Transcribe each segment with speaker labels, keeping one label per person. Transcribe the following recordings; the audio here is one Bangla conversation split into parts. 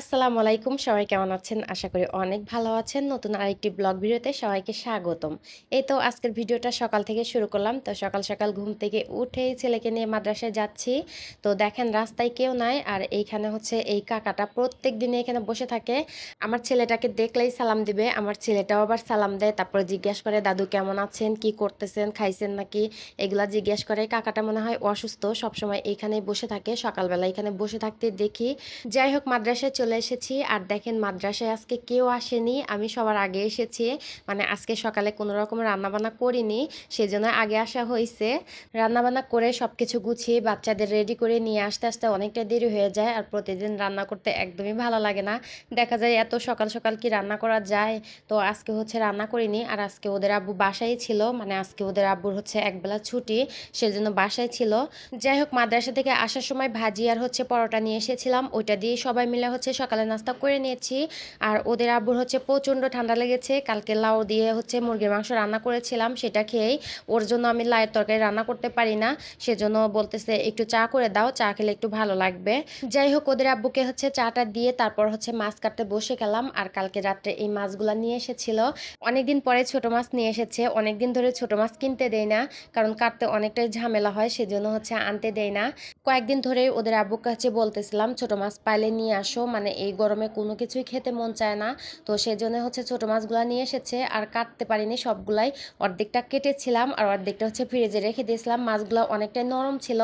Speaker 1: আসসালামু আলাইকুম, সবাই কেমন আছেন? আশা করি অনেক ভালো আছেন। নতুন আরেকটি ব্লগ ভিডিওতে সবাইকে স্বাগতম। এই তো আজকের ভিডিওটা সকাল থেকে শুরু করলাম। তো সকাল সকাল ঘুম থেকে উঠেই ছেলেকে নিয়ে মাদ্রাসায় যাচ্ছি। তো দেখেন রাস্তায় কেউ নাই আর এইখানে হচ্ছে এই কাকাটা প্রত্যেক দিনে এখানে বসে থাকে। আমার ছেলেটাকে দেখলেই সালাম দিবে, আমার ছেলেটাও আবার সালাম দেয়। তারপরে জিজ্ঞেস করে, দাদু কেমন আছেন? কি করতেছেন? খাইছেন নাকি? এগুলা জিজ্ঞেস করে। কাকাটা মনে হয় অসুস্থ, সবসময় এইখানেই বসে থাকে। সকালবেলা এখানে বসে থাকতে দেখি। যাই হোক, মাদ্রাসায় চলে এসেছি। আর দেখেন মাদ্রাসায় আজকে কেউ আসেনি। আমি সবার আগে এসেছি। মানে আজকে সকালে কোনো রকম রান্নাবান্না করিনি, সেজন্য আগে আসা হয়েছে রান্নাবান্না করে সব কিছু গুছিয়ে বাচ্চাদের রেডি করে নিয়ে আসতে আসতে অনেকটা দেরি হয়ে যায় আর প্রতিদিন রান্না করতে একদমই ভালো লাগে না। দেখা যায় এত সকাল সকাল কি রান্না করা যায়? তো আজকে হচ্ছে রান্না করিনি। আর আজকে ওদের আব্বু বাসায় ছিল। মানে আজকে ওদের আব্বুর হচ্ছে একবেলা ছুটি, সেজন্য বাসায় ছিল। যাই হোক, মাদ্রাসা থেকে আসার সময় ভাজি আর হচ্ছে পরোটা নিয়ে এসেছিলাম। ওইটা দিয়ে সবাই মিলে হচ্ছে সকালে নাস্তা করে নিয়েছি। আর ওদের আব্বুর হচ্ছে প্রচণ্ড ঠান্ডা লেগেছে। কালকে লাউ দিয়ে হচ্ছে মুরগির মাংস রান্না করেছিলাম, সেটা খেয়েই ওর জন্য আমি লাউয়ের তরকারি রান্না করতে পারি না। সেজন্য বলতেছে, একটু চা করে দাও, চা খেলে একটু ভালো লাগবে। যাই হোক, ওদের আব্বুকে হচ্ছে চাটা দিয়ে তারপর হচ্ছে মাছ কাটতে বসে গেলাম। আর কালকে রাত্রে এই মাছগুলা নিয়ে এসেছিল। অনেকদিন পরে ছোট মাছ নিয়ে এসেছে। অনেকদিন ধরে ছোট মাছ কিনতে দেয় না, কারণ কাটতে অনেকটাই ঝামেলা হয়, সেজন্য হচ্ছে আনতে দেয় না। কয়েকদিন ধরে ওদের আব্বুর কাছে বলতেছিলাম, ছোট মাছ পাইলে নিয়ে আসো। মানে এই গরমে কোনো কিছুই খেতে মন চায় না। তো সেজন্য হচ্ছে ছোট মাছগুলো নিয়ে এসেছে আর কাটতে পারিনি সবগুলাই। অর্ধেকটা কেটেছিলাম আর অর্ধেকটা হচ্ছে ফ্রিজে রেখে দিয়েছিলাম। মাছগুলো অনেকটাই নরম ছিল।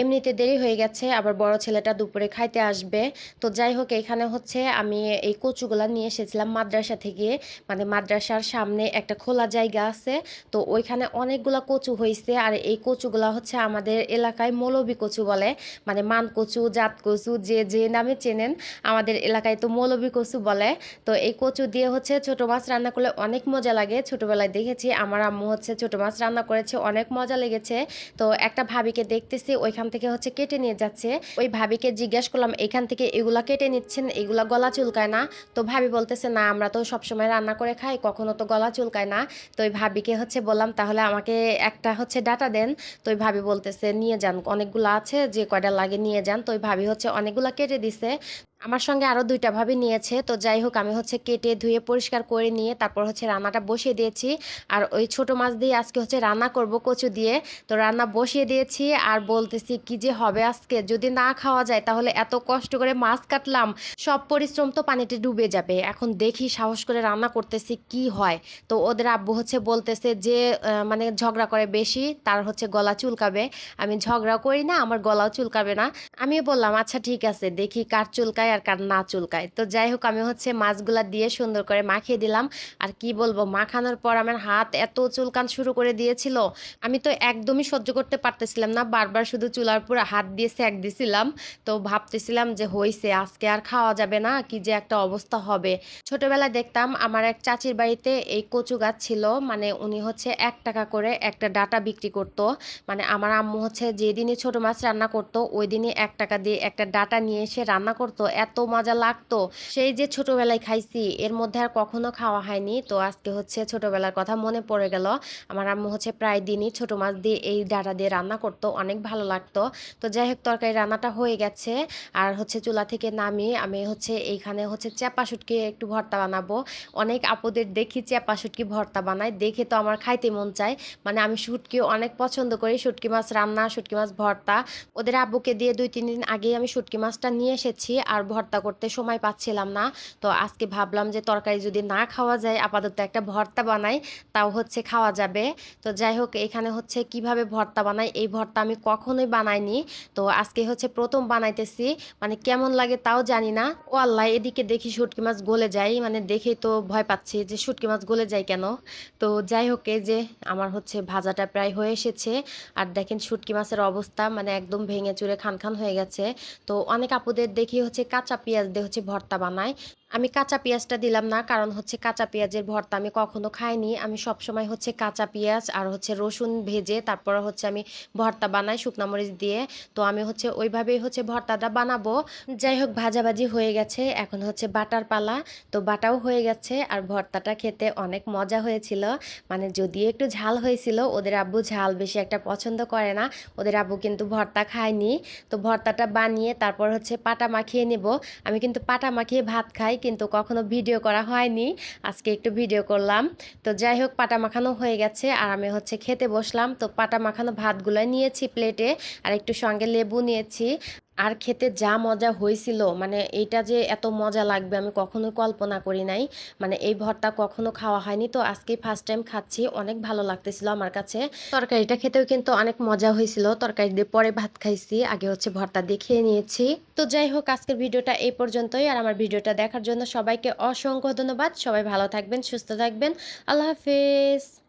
Speaker 1: এমনিতে দেরি হয়ে গেছে, আবার বড় ছেলেটা দুপুরে খাইতে আসবে। তো যাই হোক, এখানে হচ্ছে আমি এই কচুগুলা নিয়ে এসেছিলাম মাদ্রাসা থেকে। মানে মাদ্রাসার সামনে একটা খোলা জায়গা আছে। তো ওইখানে অনেকগুলা কচু হয়েছে আর এই কচুগুলা হচ্ছে আমাদের এলাকায় মৌলবী কচু বলে। মানে মান কচু, জাত কচু, যে যে নামে চেনেন আমাদের এলাকায় তো মৌলবী কচু বলে। তো এই কচু দিয়ে হচ্ছে ছোট মাছ রান্না করলে অনেক মজা লাগে। ছোটবেলায় দেখেছি, আমার আম্মু হচ্ছে ছোট মাছ রান্না করেছে, অনেক মজা লেগেছে। তো একটা ভাবিকে দেখতেছি, ওইখান থেকে হচ্ছে কেটে নিয়ে যাচ্ছে। ওই ভাবিকে জিজ্ঞেস করলাম, এখান থেকে এগুলা কেটে নিচ্ছেন? এগুলা গলা চুলকায় না? তো ভাবি বলতেছে, না, আমরা তো সবসময় রান্না করে খাই, কখনো তো গলা চুলকায় না। তো ওই ভাবিকে হচ্ছে বললাম, তাহলে আমাকে একটা হচ্ছে ডাটা দেন। তো ওই ভাবি বলতেছে, নিয়ে যান, অনেকগুলো আছে, যে কয়টা লাগে নিয়ে যান। তো ওই ভাবি হচ্ছে অনেকগুলো কেটে দিছে। আমার সঙ্গে আরও দুইটা ভাবি নিয়েছে, তো যাই হোক আমি হচ্ছে কেটে ধুয়ে পরিষ্কার করে নিয়ে তারপর হচ্ছে রান্নাটা বসিয়ে দিয়েছি। আর ওই ছোট মাছ দিয়ে আজকে হচ্ছে রান্না করব কচু দিয়ে। তো রান্না বসিয়ে দিয়েছি আর বলতেছি কি যে হবে আজকে? যদি না খাওয়া যায় তাহলে এত কষ্ট করে মাছ কাটলাম, সব পরিশ্রম তো পানিতে ডুবে যাবে। এখন দেখি সাহস করে রান্না করতেছি কি হয়। তো ওদের আব্বু হচ্ছে বলতেছে যে মানে ঝগড়া করে বেশি, তার হচ্ছে গলা চুলকাবে। আমি ঝগড়া করি না, আমার গলাও চুলকাবে না। আমিও বললাম আচ্ছা ঠিক আছে, দেখি কার চুলকায় আর কার না চুলকায়। তো যাই হোক আমি হচ্ছে মাছগুলা দিয়ে সুন্দর করে মাখিয়ে দিলাম। আর কি বলব, মাখানোর পর আমার হাত এত চুলকান শুরু করে দিয়েছিল, আমি তো একদমই সহ্য করতে পারতেছিলাম না। বারবার শুধু চুলার পুরো হাত দিয়ে সেক দিছিলাম। তো ভাবতেছিলাম যে হইছে, আজকে আর খাওয়া যাবে না, কি যে একটা অবস্থা হবে। ছোটবেলায় দেখতাম, আমার এক চাচির বাড়িতে এই কচু গাছ ছিল মানে উনি হচ্ছে এক টাকা করে একটা ডাটা বিক্রি করতো। মানে আমার আম্মু হচ্ছে যেদিনই ছোট মাছ রান্না করতো ওই দিনই এক টাকা দিয়ে একটা ডাটা নিয়ে এসে রান্না করতো। এত মজা লাগতো। সেই যে ছোটবেলায় খাইছি, এর মধ্যে আর কখনো খাওয়া হয়নি। তো আজকে হচ্ছে ছোটবেলার কথা মনে পড়ে গেল। আমার আম্মু হচ্ছে প্রায় দিনই ছোট মাছ দিয়ে এই ডাটা দিয়ে রান্না করতো, অনেক ভালো লাগতো। তো যাই হোক, তরকারি রান্নাটা হয়ে গেছে। আর হচ্ছে চুলা থেকে নামিয়ে আমি হচ্ছে এইখানে হচ্ছে চেপা শুটকি একটু ভর্তা বানাবো। অনেক আপুদের দেখি চ্যাপা শুটকি ভর্তা বানায়। দেখে তো আমার খাইতে মন চায়। মানে আমি শুটকি অনেক পছন্দ করি। শুটকি মাছ রান্না, শুটকি মাছ ভর্তা। ওদের আব্বুকে দিয়ে দুই, তিন দিন আগেই আমি শুটকি মাছটা নিয়ে এসেছি। আর ভর্তা করতে সময় পাচ্ছিলাম না। তো আজকে ভাবলাম যে তরকারি যদি না খাওয়া যায়, আপাতত একটা ভর্তা বানাই, তাও হচ্ছে খাওয়া যাবে। তো যাই হোক, এখানে হচ্ছে কীভাবে ভর্তা বানাই, এই ভর্তা আমি কখনোই বানাইনি। তো আজকে হচ্ছে প্রথম বানাইতেছি মানে কেমন লাগে তাও জানি না। ও আল্লাহ, এদিকে দেখি শুটকি মাছ গলে যায় মানে দেখেই তো ভয় পাচ্ছি যে শুটকি মাছ গলে যায় কেন। তো যাই হোক, এই যে আমার হচ্ছে ভাজাটা প্রায় হয়ে এসেছে। আর দেখেন শুটকি মাছের অবস্থা মানে একদম ভেঙে চুরে খান খান হয়ে গেছে। তো অনেক আপুদের দেখি হচ্ছে কাঁচা পেঁয়াজ দিয়ে হচ্ছে ভর্তা বানায়। আমি কাঁচা পেঁয়াজটা দিলাম না, কারণ হচ্ছে কাঁচা পেঁয়াজের ভর্তা আমি কখনো খাইনি। আমি সব সময় হচ্ছে কাঁচা পেঁয়াজ আর হচ্ছে রসুন ভেজে তারপর হচ্ছে আমি ভর্তা বানাই শুকনা মরিচ দিয়ে। তো আমি হচ্ছে ওইভাবেই হচ্ছে ভর্তাটা বানাবো। যাই হোক, ভাজাভাজি হয়ে গেছে। এখন হচ্ছে বাটার পালা। তো বাটাও হয়ে গেছে আর ভর্তাটা খেতে অনেক মজা হয়েছিল। মানে যদিও একটু ঝাল হয়েছিল, ওদের আব্বু ঝাল বেশি একটা পছন্দ করে না। ওদের আব্বু কিন্তু ভর্তা খায়নি। তো ভর্তাটা বানিয়ে তারপর হচ্ছে পাটা মাখিয়ে নেব। আমি কিন্তু পাটা মাখিয়ে ভাত খাই কিন্তু কখনো ভিডিও করা হয়নি। আজকে একটু ভিডিও করলাম। তো যাই হোক, পাটা মাখানো হয়ে গেছে আর আমি হচ্ছে খেতে বসলাম। তো পাটা মাখানো ভাতগুলো নিয়েছি প্লেটে আর একটু সঙ্গে লেবু নিয়েছি। আর খেতে যা মজা হয়েছিল মানে এইটা যে এত মজা লাগবে আমি কখনোই কল্পনা করি নাই। মানে এই ভর্তা কখনো খাওয়া হয়নি, তো আজকেই ফার্স্ট টাইম খাচ্ছি, অনেক ভালো লাগতেছিল আমার কাছে। তরকারিটা খেতেও কিন্তু অনেক মজা হয়েছিল, তরকারি দিয়ে পরে ভাত খাইছি, আগে হচ্ছে ভর্তা দেখিয়ে নিয়েছি। তো যাই হোক, আজকের ভিডিওটা এই পর্যন্তই, আর আমার ভিডিওটা দেখার জন্য সবাইকে অসংখ্য ধন্যবাদ, সবাই ভালো থাকবেন, সুস্থ থাকবেন, আল্লাহ হাফেজ।